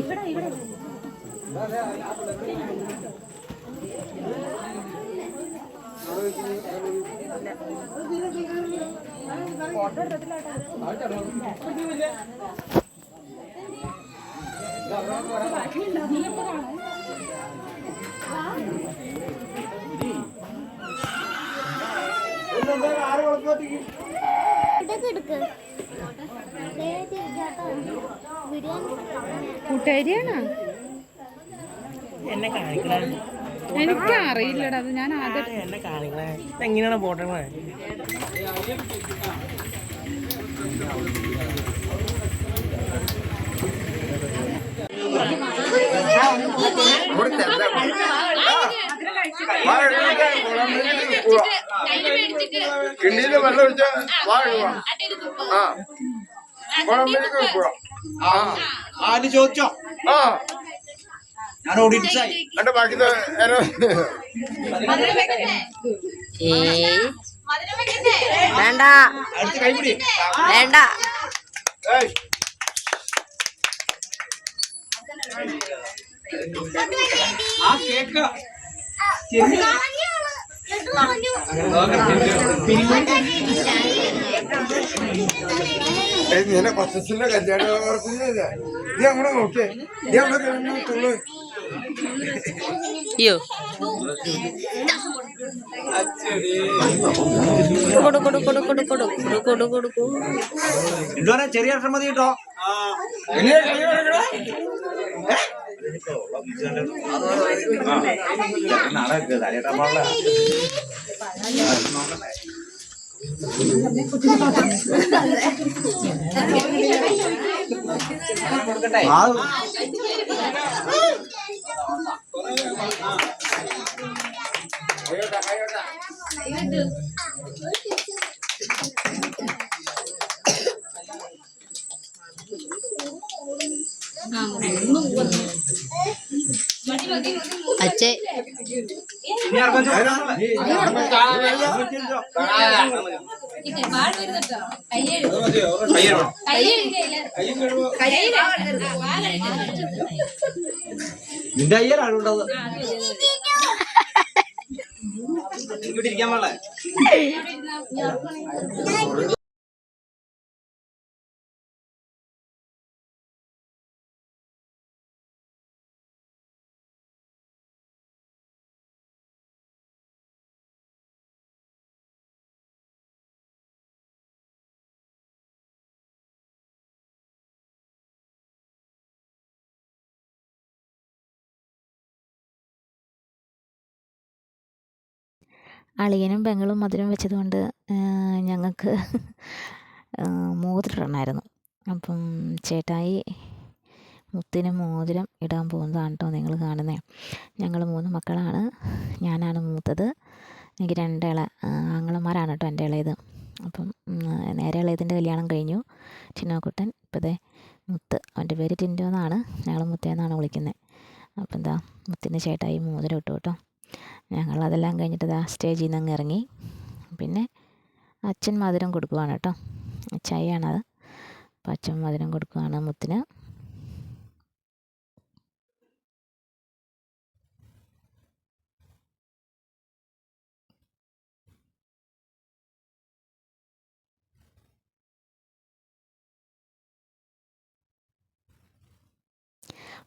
ഇവിടെ ഇവിടെ ഫോട്ടോ എടുത്തിട്ടില്ല ബാക്കിയുണ്ടോ നീ എപ്പോ കാണാൻ കൂട്ടുകാരിയാണോ? എന്നെ കാണിക്കണേ. എനിക്ക് അറിയില്ലടാ അത് ഞാൻ ആദ്യം എന്നെ കാണിക്കണേ? എങ്ങനെയാണ് പോട്ടെ കിണ്ടിയിൽ വെള്ളം ഒഴിച്ച വാഴുവാ ആ. കുഴമ്പേക്ക് വെക്കുക ആ. ആര് ചോദിച്ചോ? ആ. ഞാൻ എന്റെ ബാക്കി വേണ്ട. വേണ്ട. ആ കേക്ക്. നിന്നെ പച്ചസിന്റെ കല്യാണം ഓർക്കുന്നില്ല നീ അങ്ങോട്ട് നോക്കേ. നീ അവിടെ ചെറിയ അക്ഷമതി കേട്ടോ. കൊടുക്കട്ടെ ആ ഒന്നും അച്ഛേ നിന്റെ അയ്യലാണ് ഉണ്ടാവുക ഇങ്ങോട്ടിരിക്കാൻ പാടില്ല. അളിയനും പെങ്ങളും മധുരം വെച്ചതുകൊണ്ട് ഞങ്ങൾക്ക് മോതിരിടണമായിരുന്നു അപ്പം ചേട്ടായി മുത്തിന് മോതിരം ഇടാൻ പോകുന്നതാണ് കേട്ടോ നിങ്ങൾ കാണുന്നത് ഞങ്ങൾ മൂന്ന് മക്കളാണ്. ഞാനാണ് മൂത്തത്. എനിക്ക് രണ്ട് ഇള ആങ്ങളമാരാണ് കേട്ടോ എന്റെ ഇളയത്. അപ്പം നേരെ ഇളയതിന്റെ കല്യാണം കഴിഞ്ഞു. ചിന്നോക്കുട്ടൻ ഇപ്പോഴത്തെ മുത്ത് അവന്റെ പേര് ടിൻഡോ എന്നാണ്. ഞങ്ങൾ മുത്തേന്നാണ് വിളിക്കുന്നത് അപ്പം എന്താ മുത്തിന് ചേട്ടായി മോതിരം ഇട്ടു കേട്ടോ ഞങ്ങളതെല്ലാം കഴിഞ്ഞിട്ട് ദാ സ്റ്റേജിൽ നിന്ന് അങ്ങ് ഇറങ്ങി. പിന്നെ അച്ഛൻ മധുരം കൊടുക്കുവാണ് കേട്ടോ. ചായയാണത്. അപ്പം അച്ഛൻ മധുരം കൊടുക്കുവാണ് മുത്തിന്.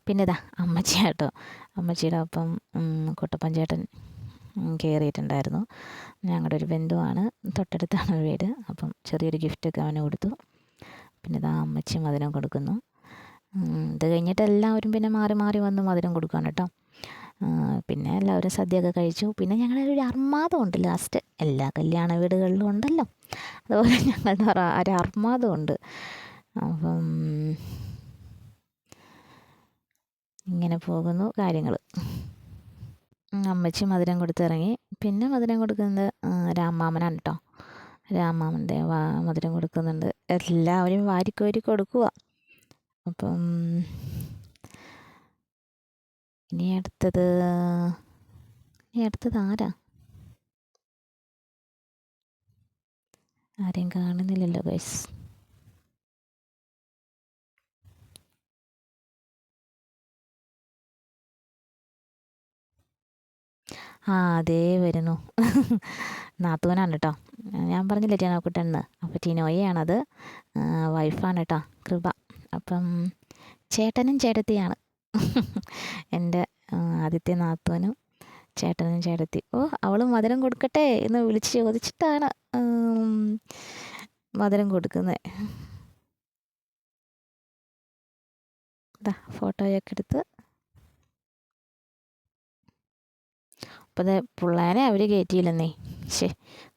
പിന്നെ ഇതാ അമ്മച്ചി കേട്ടോ. അമ്മച്ചിയുടെ ഒപ്പം കുട്ടപ്പൻ ചേട്ടൻ കയറിയിട്ടുണ്ടായിരുന്നു ഞങ്ങളുടെ ഒരു ബന്ധുവാണ് തൊട്ടടുത്താണ് വീട്. അപ്പം ചെറിയൊരു ഗിഫ്റ്റൊക്കെ അവന് കൊടുത്തു. പിന്നെ ഇതാ അമ്മച്ചി മധുരം കൊടുക്കുന്നു. ഇത് കഴിഞ്ഞിട്ട് എല്ലാവരും പിന്നെ മാറി മാറി വന്ന് മധുരം കൊടുക്കുകയാണ് കേട്ടോ. പിന്നെ എല്ലാവരും സദ്യയൊക്കെ കഴിച്ചു. പിന്നെ ഞങ്ങളുടെ ഒരു അർമാദം ഉണ്ട് ലാസ്റ്റ് എല്ലാ കല്യാണ വീടുകളിലും ഉണ്ടല്ലോ. അതുപോലെ ഞങ്ങളുടെ ഒരു അർമാദം ഉണ്ട്. അപ്പം ഇങ്ങനെ പോകുന്നു കാര്യങ്ങൾ അമ്മച്ചി മധുരം കൊടുത്തിറങ്ങി. പിന്നെ മധുരം കൊടുക്കുന്നത് രാമാമനാണ് കേട്ടോ രാമാമന്റെ മധുരം കൊടുക്കുന്നുണ്ട്. എല്ലാവരും വാരിക്കോരി കൊടുക്കുക അപ്പം ഇനി അടുത്തത് ഇനി അടുത്തത് ആരാ? ആരെയും കാണുന്നില്ലല്ലോ ഗൈസ് ആ അതേ വരുന്നു. നാത്തൂനാണ് കേട്ടോ ഞാൻ പറഞ്ഞില്ലേ ടീനോക്കുട്ടെന്ന് അപ്പോൾ ടീനോയാണത് വൈഫാണ് കേട്ടോ കൃപ. അപ്പം ചേട്ടനും ചേട്ടത്തിയാണ്. എന്റെ ആദ്യത്തെ നാത്തൂനും ചേട്ടനും ചേട്ടത്തി. ഓ അവൾ മധുരം കൊടുക്കട്ടെ എന്ന് വിളിച്ച് ചോദിച്ചിട്ടാണ് മധുരം കൊടുക്കുന്നത് ഫോട്ടോയൊക്കെ എടുത്ത് അപ്പം അത് പിള്ളേരെ അവർ കയറ്റിയില്ലെന്നേ ശേ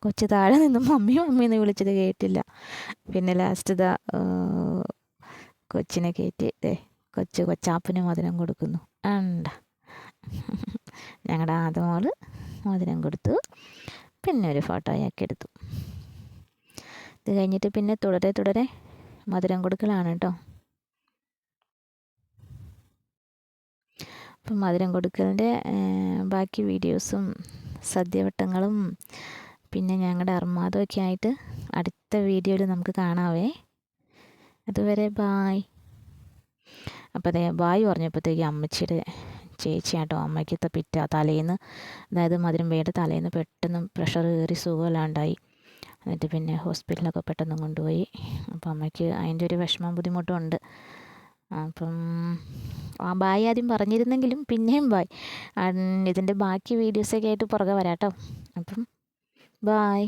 കൊച്ചു താഴെ നിന്നും മമ്മി മമ്മി എന്ന് വിളിച്ചത് കേട്ടില്ല. പിന്നെ ലാസ്റ്റ് ഇതാ കൊച്ചിനെ കയറ്റി ദേ കൊച്ചു കൊച്ചാപ്പിന് മധുരം കൊടുക്കുന്നു. അണ്ട. ഞങ്ങളുടെ ആദ്യമോൾ മധുരം കൊടുത്തു. പിന്നെ ഒരു ഫോട്ടോയൊക്കെ എടുത്തു. ഇത് കഴിഞ്ഞിട്ട് പിന്നെ തുടരെ തുടരെ മധുരം കൊടുക്കലാണ് കേട്ടോ അപ്പം മധുരം കൊടുക്കലിന്റെ ബാക്കി വീഡിയോസും സദ്യവട്ടങ്ങളും പിന്നെ ഞങ്ങളുടെ അർമാദമൊക്കെ ആയിട്ട് അടുത്ത വീഡിയോയിൽ നമുക്ക് കാണാവേ. അതുവരെ ബായ്. അപ്പോൾ അതെ ബായ് പറഞ്ഞപ്പോഴത്തേക്ക് അമ്മച്ചിയുടെ ചേച്ചിയാട്ടോ അമ്മയ്ക്കത്തെ പിറ്റ തലേന്ന് അതായത് മധുരം വേണ്ട തലേന്ന് പെട്ടെന്ന് പ്രഷർ കയറി സുഖമില്ലാണ്ടായി. എന്നിട്ട് പിന്നെ ഹോസ്പിറ്റലൊക്കെ പെട്ടെന്ന് കൊണ്ടുപോയി. അപ്പോൾ അമ്മയ്ക്ക് അതിന്റെ ഒരു വിഷമം ബുദ്ധിമുട്ടും ഉണ്ട്. അപ്പം ബായ് ആദ്യം പറഞ്ഞിരുന്നെങ്കിലും പിന്നെയും ബായ്. ഇതിന്റെ ബാക്കി വീഡിയോസൊക്കെ ആയിട്ട് പുറകെ വരാം കേട്ടോ അപ്പം ബായ്.